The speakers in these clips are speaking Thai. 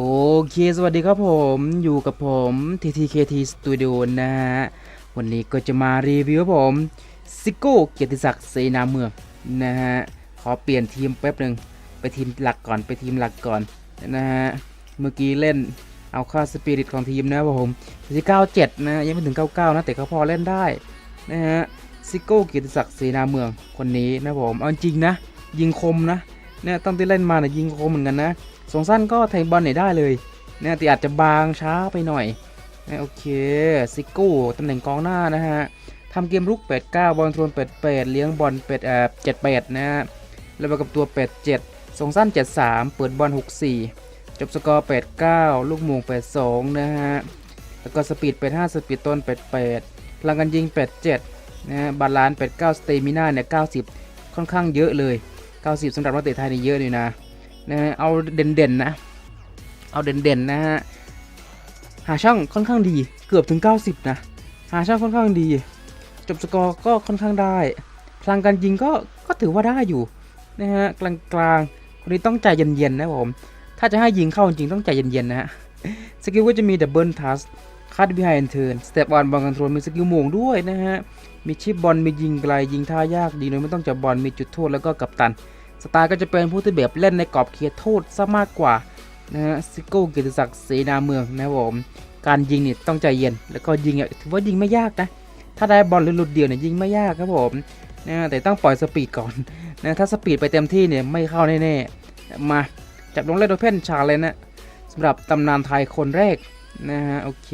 โอเค สวัสดีครับผมอยู่กับผม TTKT Studio นะฮะ วันนี้ก็จะมารีวิวครับผมซิโก้เกียรติศักดิ์เสนาเมืองนะฮะ ขอเปลี่ยนทีมแป๊บหนึ่งไปทีมหลักก่อนไปทีมหลักก่อนนะฮะ เมื่อกี้เล่นเอาค่าสปิริตของทีมนะครับผมที่97 นะยังไม่ถึง 99 นะแต่เขาพอเล่นได้นะฮะซิโก้เกียรติศักดิ์เสนาเมืองคนนี้นะผมเอาจริงนะ ยิงคมนะ เนี่ยตั้งแต่เล่นมาเนี่ยยิงโคมเหมือนกันนะสองสั้นก็แทงบอลไหนได้เลยเนะแต่อาจจะบางช้าไปหน่อยนะโอเคซิโก้ตำแหน่งกองหน้านะฮะทำเกมรุก8 9บอลทวน8 8เลี้ยงบอล8เอ่อ7 8นะฮะแล้วมากับตัว 8 7สองสั้น 7 3 เปิดบอล6 4 จบสกอร์ 8 9 ลูกหม่ง8 2 นะฮะแล้วก็สปีด 8 5 สปีดต้น 8 8พลังกันยิง 8 7นะฮะบาลานซ์8 9 สเตมิน่าเนี่ย90 ค่อนข้างเยอะเลย 90สำหรับนักเตะไทยนี่เยอะเลยนะนะฮะเอาเด่นๆนะ เอาเด่นๆนะฮะหาช่องค่อนข้างดีเกือบถึง 90 นะ หาช่องค่อนข้างดี จบสกอร์ก็ค่อนข้างได้ พลังการยิงก็ก็ถือว่าได้อยู่นะฮะกลางๆคนนี้ต้องใจเย็นๆนะผมถ้าจะให้ยิงเข้าจริงต้องใจเย็นๆนะฮะสกิลก็จะมีดับเบิลทัสคัดบิไฮเทิร์นสเตปออนบอลคอนโทรลมีสกิลโมงด้วยนะฮะมีชิปบอลมียิงไกลยิงท่ายากดีโดยไม่ต้องจับบอลมีจุดโทษแล้วก็กัปตัน สไตล์ก็จะเป็นผู้ที่แบบเล่นในกรอบเขตโทษซะมากกว่านะฮะซิโก้เกียรติศักดิ์เสนาเมืองนะครับผมการยิงเนี่ยต้องใจเย็น แล้วก็ยิงอะถือว่ายิงไม่ยากนะ ถ้าได้บอลหรือหลุดเดียวเนี่ยยิงไม่ยากครับผมนะแต่ต้องปล่อยสปีดก่อนนะถ้าสปีดไปเต็มที่เนี่ยไม่เข้าแน่ๆมาจับลงเล่นโดยเพนชาเลยนะสำหรับตำนานไทยคนแรกนะฮะโอเค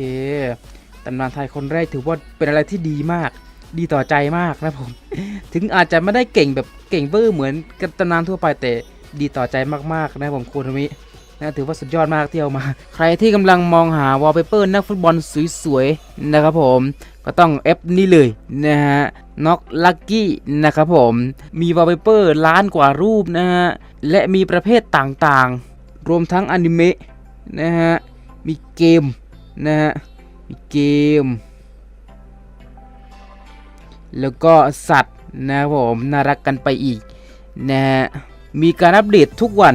ตำนานไทยคนแรกถือว่าเป็นอะไรที่ดีมาก ดีต่อใจมากนะผม ถึงอาจจะไม่ได้เก่งแบบ ก่งเวอร์เหมือนกับตำนานทั่วไปแต่ดีต่อใจมากๆนะผมคุณมินะถือว่าสุดยอดมากที่เอามา ใครที่กำลังมองหาวอลเปเปอร์นักฟุตบอลสวยๆนะครับผมก็ต้องเอฟนี่เลยนะฮะน็อกลักกี้นะครับผมมีวอลเปเปอร์ล้านกว่ารูปนะฮะและมีประเภทต่างๆ รวมทั้งอนิเมะนะฮะมีเกมนะฮะมีเกม แล้วก็สัตว์ นะครับผมน่ารักกันไปอีกนะฮะมีการอัปเดตทุกวัน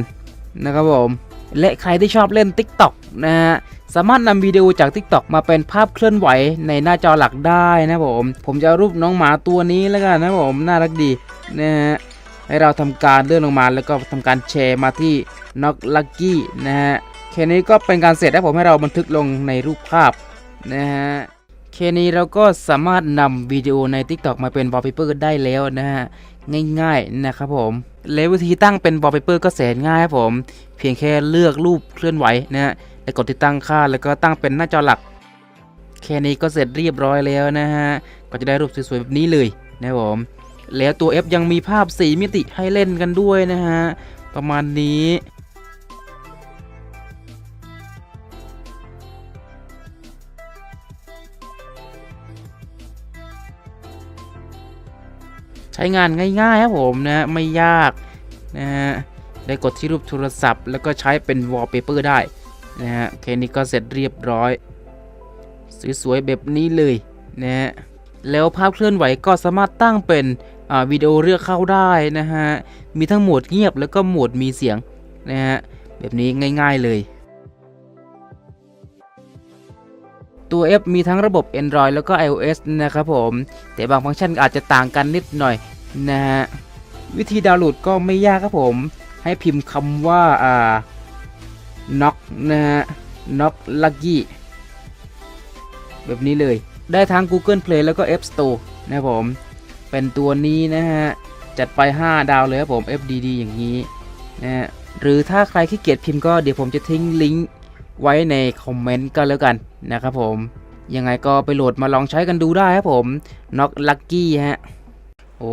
นะครับผมและใครที่ชอบเล่น TikTok นะฮะสามารถนำวิดีโอจาก TikTok มาเป็นภาพเคลื่อนไหวในหน้าจอหลักได้นะผมผมจะรูปน้องหมาตัวนี้แล้วกันนะผมน่ารักดีนะฮะให้เราทำการเลื่อนลงมาแล้วก็ทำการแชร์มาที่ n o c k Lucky นะฮะแค่นี้ก็เป็นการเสร็จแล้วผมให้เราบันทึกลงในรูปภาพนะฮะ แค่นี้เราก็สามารถนำวิดีโอใน TikTok มาเป็น wallpaper ได้แล้วนะฮะ ง่ายๆนะครับผมแล้ววิธีตั้งเป็น wallpaper ก็แสนง่ายครับผม เพียงแค่เลือกรูปเคลื่อนไหวนะฮะแล้วกดติดตั้งค่าแล้วก็ตั้งเป็นหน้าจอหลัก แค่นี้ก็เสร็จเรียบร้อยแล้วนะฮะ ก็จะได้รูปสวยๆแบบนี้เลยนะครับผม แล้วตัว F ยังมีภาพ 4 มิติให้เล่นกันด้วยนะฮะ ประมาณนี้ ช้งานง่ายๆครับผมนะไม่ยากนะฮะได้กดที่รูปโทรศัพท์ แล้วก็ใช้เป็นวอลเปเปอร์ได้นะฮะแค่นี้ก็เสร็จเรียบร้อยสวยๆแบบนี้เลยนะฮะแล้วภาพเคลื่อนไหวก็สามารถตั้งเป็นอ่าวิดีโอเลือกเข้าได้นะฮะมีทั้งโหมดเงียบแล้วก็โหมดมีเสียงนะฮะแบบนี้ง่าย ๆเลย ตัว F มีทั้งระบบ Android แล้วก็ iOS นะครับผม แต่บางฟังก์ชันอาจจะต่างกันนิดหน่อยนะฮะ วิธีดาวน์โหลดก็ไม่ยากครับผม ให้พิมพ์คำว่าอ่า knock นะฮะ knock lucky แบบนี้เลย ได้ทั้ง Google Play แล้วก็ App Store นะครับผม เป็นตัวนี้นะฮะ จัดไป 5 ดาวเลยครับผม FDD อย่างนี้นะฮะหรือถ้าใครขี้เกียจพิมพ์ก็เดี๋ยวผมจะทิ้งลิงก์ ไว้ในคอมเมนต์ก็แล้วกันนะครับผม ยังไงก็ไปโหลดมาลองใช้กันดูได้ครับผม Knock Lucky ฮะ โอ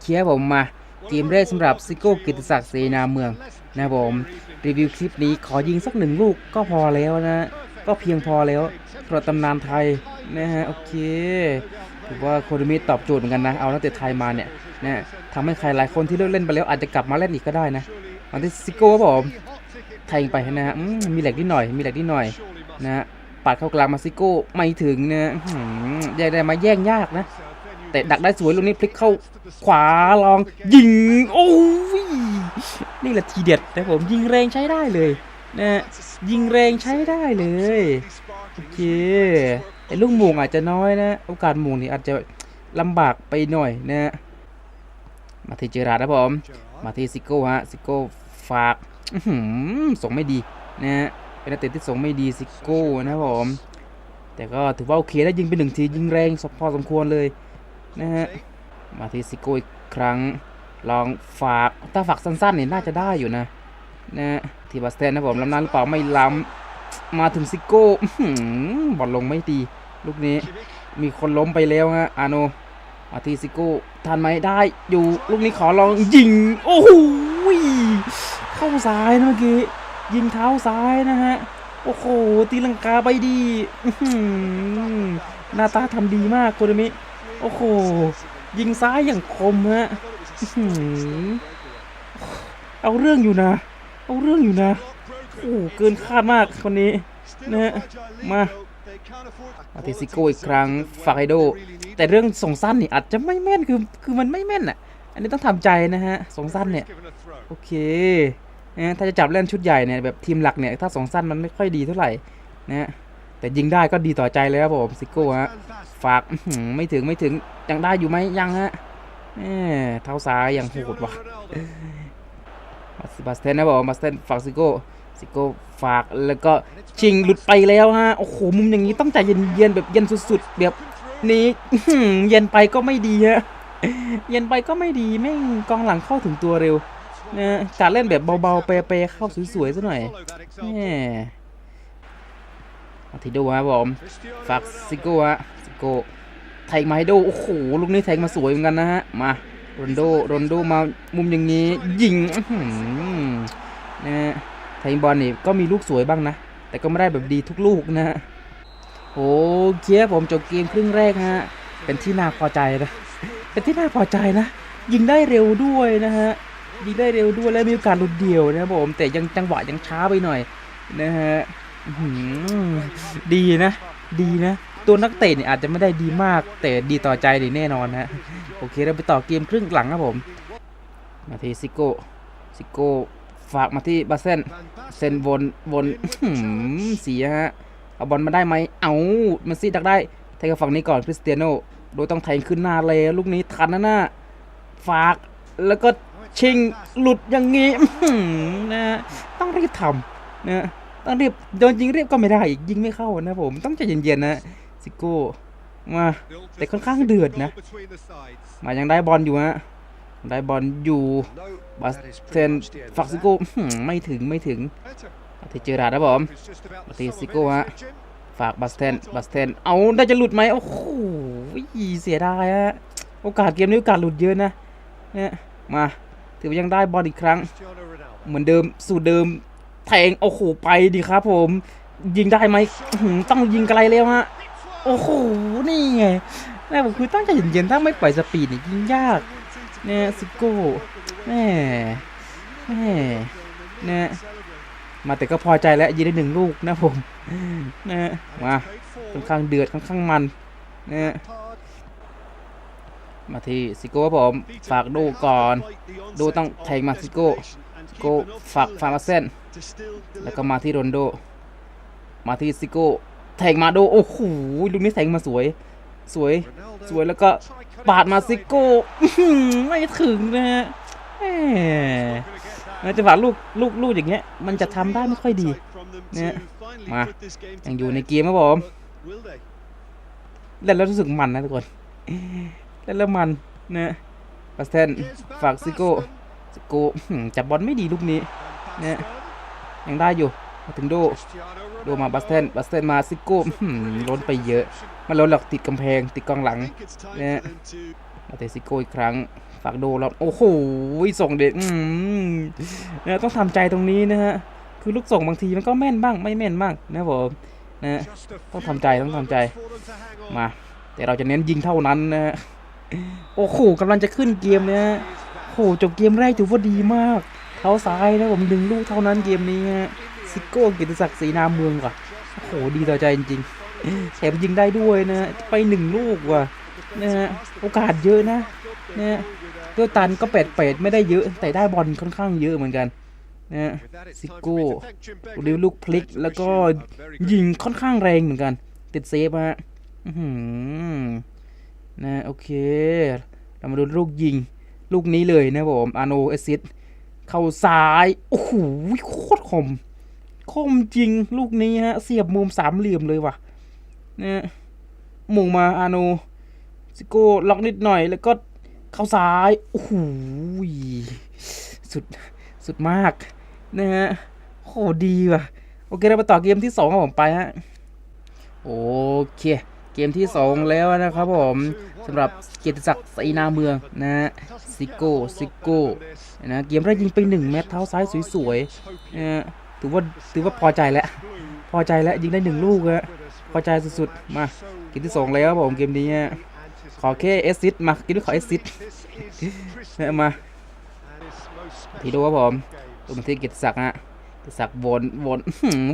เคครับผมมาเกมแรกสำหรับซิโก้กิติศักดิ์เสนาเมืองนะครับผม รีวิวคลิปนี้ขอยิงสักหนึ่งลูกก็พอแล้วนะก็เพียงพอแล้วสำหรับตำนานไทยนะฮะโอเคถือว่าโคดมิตอบโจทย์เหมือนกันนะ เอานักเตะไทยมาเนี่ยนะทำให้ใครหลายคนที่เลิกเล่นไปแล้วอาจจะกลับมาเล่นอีกก็ได้นะมาที่ซิโก้ครับผม แทงไปนะฮะมีแหลกนิดหน่อย มีแหลกนิดหน่อยนะฮะปัดเข้ากลางมาซิโก้ไม่ถึงนะแยกได้มาแย่งยากนะแต่ดักได้สวยลูกนี้พลิกเข้าขวาลองยิงโอ้ยนี่แหละทีเด็ดนะผมยิงแรงใช้ได้เลยนะฮะยิงแรงใช้ได้เลยโอเคไอ้ลูกหม่งอาจจะน้อยนะ โอกาสหม่งนี่อาจจะลำบากไปหน่อยนะฮะมาที่เจอราดนะผมมาที่ซิโก้ฮะซิโก้ฝาก ส่งไม่ดีนะฮะเป็นนักเตะที่ส่งไม่ดีซิโก้นะครับผม แต่ก็ถือว่าโอเคแล้ยิงไปหนึ่งทียิงแรงพอสมควรเลยนะฮะมาที่ซิโก้อีกครั้ง ลองฝากถ้าฝากสั้นๆเนี่ยน่าจะได้อยู่นะนะทีบาสเตนนะผมล้ำน้าหรือเปล่าไม่ล้ำมาถึงซิโก้หือบอลลงไม่ดีลูกนี้มีคนล้มไปแล้วฮะอาโนมาที่ซิโก้ทันไหมได้อยู่ลูกนี้ขอลองยิงโอ้โห เข้าซ้ายนะเมื่อกี้ ยิงเท้าซ้ายนะฮะ โอ้โห ตีลังกาไปดีหน้าตาทำดีมากโคดมิ โอ้โห ยิงซ้ายอย่างคมฮะเอาเรื่องอยู่นะ เอาเรื่องอยู่นะ โอ้เกินคาดมากคนนี้นะฮะมามาติซิโก้อีกครั้งฟาไฮโด แต่เรื่องส่งสั้นนี่อาจจะไม่แม่นคือคือมันไม่แม่นอะ อันนี้ต้องทำใจนะฮะส่งสั้นเนี่ย โอเคนะถ้าจะจับเล่นชุดใหญ่เนี่ยแบบทีมหลักเนี่ยถ้าส่งสั้นมันไม่ค่อยดีเท่าไหร่นะแต่ยิงได้ก็ดีต่อใจเลยครับผมซิโก้ฮะฝากไม่ถึงไม่ถึงยังได้อยู่ไหมยังฮะเท้าซ้ายยังโหดว่ะบาสเทนนะบอกบาสเทนฝากซิโก้ซิโก้ฝากแล้วก็ชิงหลุดไปแล้วฮะโอ้โหมุมอย่างนี้ต้องใจเย็นๆแบบเย็นสุดๆแบบนี้เย็นไปก็ไม่ดีฮะเย็นไปก็ไม่ดีแม่งกองหลังเข้าถึงตัวเร็ว นะการเล่นแบบเบาๆเปรย์ๆเข้าสวยๆซะหน่อยแหมมาทีดูฮะผมฝากซิโก้ฮะซิโก้แทงมาให้ดูโอ้โหลูกนี้แทงมาสวยเหมือนกันนะฮะมาโรนโดโรนโดมามุมอย่างนี้ยิงนะฮะแทงบอลนี่ก็มีลูกสวยบ้างนะ แต่ก็ไม่ได้แบบดีทุกลูกนะฮะโอเคผมจบเกมครึ่งแรกฮะเป็นที่น่าพอใจนะเป็นที่น่าพอใจนะ ยิงได้เร็วด้วยนะฮะ ยิงได้เร็วด้วยและมีโอกาสหลุดเดี่ยวนะครับผม แต่ยังจังหวะยังช้าไปหน่อยนะฮะดีนะ ดีนะ ตัวนักเตะเนี่ยอาจจะไม่ได้ดีมาก แต่ดีต่อใจนี่แน่นอนฮะโอเคเราไปต่อเกมครึ่งหลังครับผม มาที่ซิโก้ซิโก้ฝากมาที่บาเซนเซนวนวนอื้อหือเสียฮะเอาบอลมาได้ไหมเอามันซีดักได้แทงกับฝั่งนี้ก่อนคริสเตียโนโดยต้องแทงขึ้นหน้าเลยลูกนี้ทันนะหน้าฝากแล้วก็ ชิงหลุดอย่างงี้นะต้องรีบทำนะต้องรีบโดนยิงเรียบก็ไม่ได้อีกยิงไม่เข้านะผมต้องใจเย็นๆนะซิโก้มาแต่ค่อนข้างเดือดนะ มายังได้บอลอยู่ฮะได้บอลอยู่บาสเทนฝักซิโก้ไม่ถึงไม่ถึงมาที่เจอราดนะผมมาที่ซิโก้ฮะฝากบาสเทนบาสเทนเอาได้จะหลุดไหมโอ้โหเสียดายฮะโอกาสเกมนี้โอกาสหลุดเยอะนะเนี่ยมา ถือว่ายังได้บอลอีกครั้ง เหมือนเดิมสูตรเดิมแทงโอ้โหไปดีครับผม ยิงได้ไหมอื้อหือต้องยิงไกลแล้วฮะโอ้โหนี่ไงแม่ผมคือตั้งใจเย็นๆถ้าไม่ปล่อยสปีดนี่ยิงยากเนี่ยซิโก้แม่แม่เนี่ยมาแต่ก็พอใจแล้วยิงได้หนึ่งลูกนะผมนะมาค่อนข้างเดือดค่อนข้างมันนะ มาที่ซิโก้ผม ฝากดูก่อน ดูต้องแทงมาซิโก้ซิโก้ฝากฟาร์มาเซนแล้วก็มาที่โรนโด มาที่ซิโก้แทงมาโดโอ้โหลูกนี้แทงมาสวย สวยสวยแล้วก็ปาดมาซิโก้ไม่ถึงนะฮะแหมจังหวะลูกลูกลูกอย่างเงี้ย มันจะทำได้ไม่ค่อยดีเนี่ยมายังอยู่ในเกมครับผมเล่นแล้วรู้สึกมันนะทุกคน เล่นแล้วมันนะบาสเทนฝากซิโก้ซิโก้จับบอลไม่ดีลูกนี้เนี่ยยังได้อยู่มาถึงโดโดมาบัสเทนบัสเทนมาซิโก้ล้นไปเยอะ มันล้นหลักติดกำแพงติดกองหลังเนี่ยมาเตะซิโก้อีกครั้ง ฝากโดแล้ว โอ้โห ส่งเด็ดเนี่ยต้องทำใจตรงนี้นะฮะ คือลูกส่งบางทีมันก็แม่นบ้าง ไม่แม่นบ้างนะผมนะต้องทำใจต้องทำใจ มา แต่เราจะเน้นยิงเท่านั้นนะฮะ โอ้โหกำลังจะขึ้นเกมเนี่ยฮะโอ้โหจบเกมแรกถือว่าดีมาก เท้าซ้ายนะผมดึงลูกเท่านั้นเกมนี้ฮะซิโก้กิติศักดิ์ศรีนามเมืองว่ะโอ้โหดีต่อใจจริงๆแถมยิงได้ด้วยนะไปหนึ่งลูกว่ะนะฮะโอกาสเยอะนะนะฮะตัวตันก็แปดแปดไม่ได้เยอะ แต่ได้บอลค่อนข้างเยอะเหมือนกันนะฮะซิโก้ริวลูกพลิกแล้วก็ยิงค่อนข้างแรงเหมือนกัน ติดเซฟฮะอื นะโอเค เรามาดูลูกยิง ลูกนี้เลยนะผมอาโนเอซิสเข้าซ้าย โอ้โหโคตรคม คมจริงลูกนี้ฮะ เสียบมุมสามเหลี่ยมเลยว่ะนะหมุงมาอาโนซิโก้ล็อกนิดหน่อย แล้วก็เข้าซ้าย โอ้โหสุด สุดมาก นะฮะโหดีว่ะ โอเค เราไปต่อเกมที่สองครับผมไปฮะ โอเค เกมที่สองแล้วนะครับผมสำหรับเกียรติศักดิ์ศรีนาเมืองนะฮะซิโก้ซิโก้นะเกมแรกยิงไปหนึ่งเม็ดเท้าซ้ายสวยๆนะถือว่าถือว่าพอใจแล้วพอใจแล้วยิงได้หนึ่งลูกแล้วพอใจสุดๆมาเกมที่สองแล้วครับผมเกมนี้ขอแค่เอซิสมาเกมนี้ขอเอซิสมาทีดูครับผมดูมที่เกียรติศักดิ์ฮะ เกียรติศักวนวน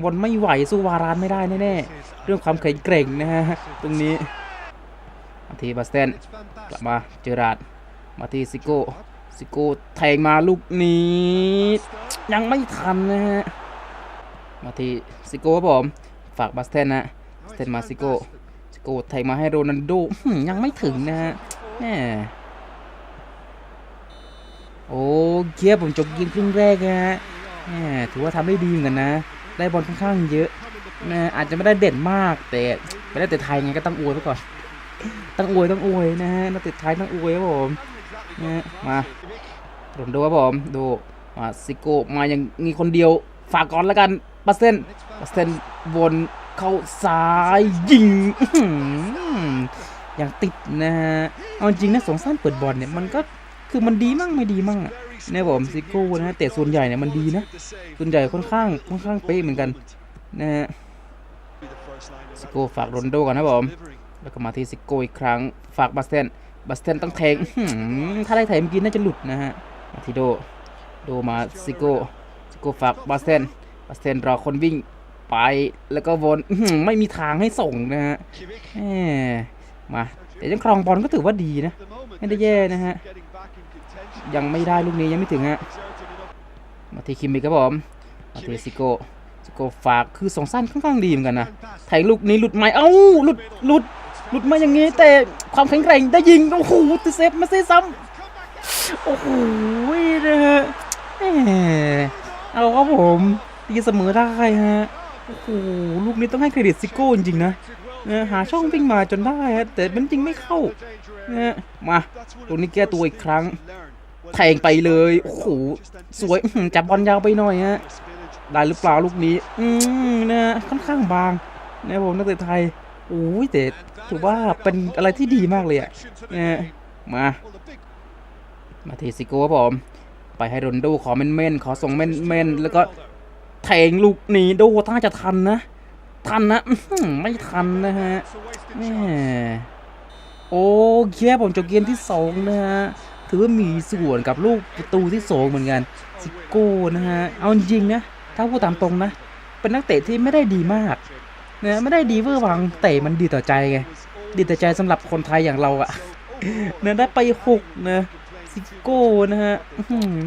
วนไม่ไหวสู้วารานไม่ได้แน่ๆเรื่องความแข็งแกร่งนะฮะตรงนี้มาที่บาสเตนกลับมาเจอราดมาที่ซิโก้ซิโก้แทงมาลูกนี้ ยังไม่ทันนะฮะมาที่ซิโก้ครับผมฝากบาสเตนนะบาสเตนมาซิโก้ซิโก้แทงมาให้โรนัลโดยังไม่ถึงนะฮะแหมโอเคผมจบเกมครึ่งแรกนะฮะ แหมถือว่าทำได้ดีเหมือนกันนะ ได้บอลค่อนข้างเยอะนะอาจจะไม่ได้เด่นมาก แต่ไม่ได้แต่ไทยไงก็ต้องอวยไปก่อนต้องอวยต้องอวยนะฮะนักเตะไทยต้องอวยครับผมนะมาโดนดูครับผมดูมาซิโก้มาอย่างมีคนเดียวฝากก่อนแล้วกันบาเซนบาเซนวนเข้าซ้ายยิงอื้อหืออย่างติดนะฮะเอาจริงนะสงสั้นเปิดบอลเนี่ยมันก็คือมันดีมั่งไม่ดีมั่งอะ เนี่ยผมซิโก้นะฮะแต่ส่วนใหญ่เนี่ยมันดีนะ ส่วนใหญ่ค่อนข้างค่อนข้างเป๊ะเหมือนกันนะฮะซิโก้ฝากโรนโดก่อนนะผมแล้วก็มาที่ซิโก้อีกครั้งฝากบาสเตนบาสเตนต้องแทงถ้าได้แทงเมื่อกี้น่าจะหลุดนะฮะมาที่โดโดมาซิโก้ซิโก้ฝากบาสเตนบาสเตนรอคนวิ่งไปแล้วก็วนไม่มีทางให้ส่งนะฮะแหมมาแต่ยังครองบอลก็ถือว่าดีนะ ไม่ได้แย่นะฮะ ยังไม่ได้ลูกนี้ยังไม่ถึงฮะมาทีคิมมิกครับผมมาทีซิโก้ซิโก้ฝากคือสองสั้นค่อนข้างดีเหมือนกันนะแทงลูกนี้หลุดไหมเอ้าหลุดหลุดหลุดมาอย่างงี้แต่ความแข็งแกร่งได้ยิงโอ้โหติเซฟมาเซซ้ำโอ้โหนะฮะเอาครับผมตีเสมอได้ฮะโอ้โหลูกนี้ต้องให้เครดิตซิโก้จริงๆนะนะหาช่องวิ่งมาจนได้ฮะแต่มันจริงไม่เข้านะมาตรงนี้แก้ตัวอีกครั้ง แทงไปเลย โอ้โห สวยจับบอลยาวไปหน่อยฮะ ได้หรือเปล่าลูกนี้ อืมนะค่อนข้างบางนะผมนักเตะไทยโอ้ยแต่ถือว่าเป็นอะไรที่ดีมากเลยอะนะมา มาเทซิโก้ผม ไปให้โรนโดขอเม่นขอส่งเม่นแล้วก็แทงลูกนี้โดถ้าจะทันนะ ทันนะไม่ทันนะฮะแม่โอเคผมจบเกมที่สองนะฮะ ถือว่ามีส่วนกับลูกประตูที่สองเหมือนกันซิโก้นะฮะเอาจริงนะถ้าพูดตามตรงนะ เป็นนักเตะที่ไม่ได้ดีมากนะไม่ได้ดีเวอร์วังแต่มันดีต่อใจไงดีต่อใจสำหรับคนไทยอย่างเราอะนะได้ไปหกนะซิโก้นะฮะ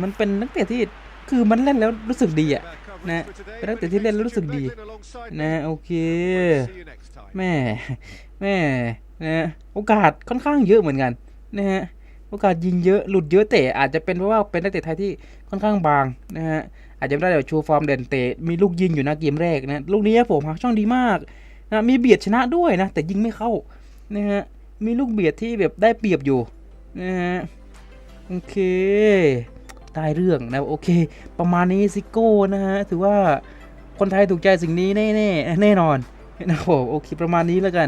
มันเป็นนักเตะที่คือมันเล่นแล้วรู้สึกดีอะนะเป็นนักเตะที่เล่นแล้วรู้สึกดี นะโอเคแม่แม่นะโอกาสค่อนข้างเยอะเหมือนกันนะฮะ โอกาสยิงเยอะหลุดเยอะแต่อาจจะเป็นเพราะว่าเป็นนักเตะไทยที่ค่อนข้างบางนะฮะอาจจะไม่ได้แบบชว์ฟอร์มเด่นเตะมีลูกยิงอยู่นะเกมแรกนะลูกนี้ผมหาช่องดีมากนะมีเบียดชนะด้วยนะแต่ยิงไม่เข้านะฮะมีลูกเบียดที่แบบได้เปรียบอยู่นะฮะโอเคได้เรื่องนะโอเค ประมาณนี้ซิโก้นะฮะถือว่าคนไทยถูกใจสิ่งนี้แน่แน่แน่นอนนะครับผมโอเคประมาณนี้แล้วกัน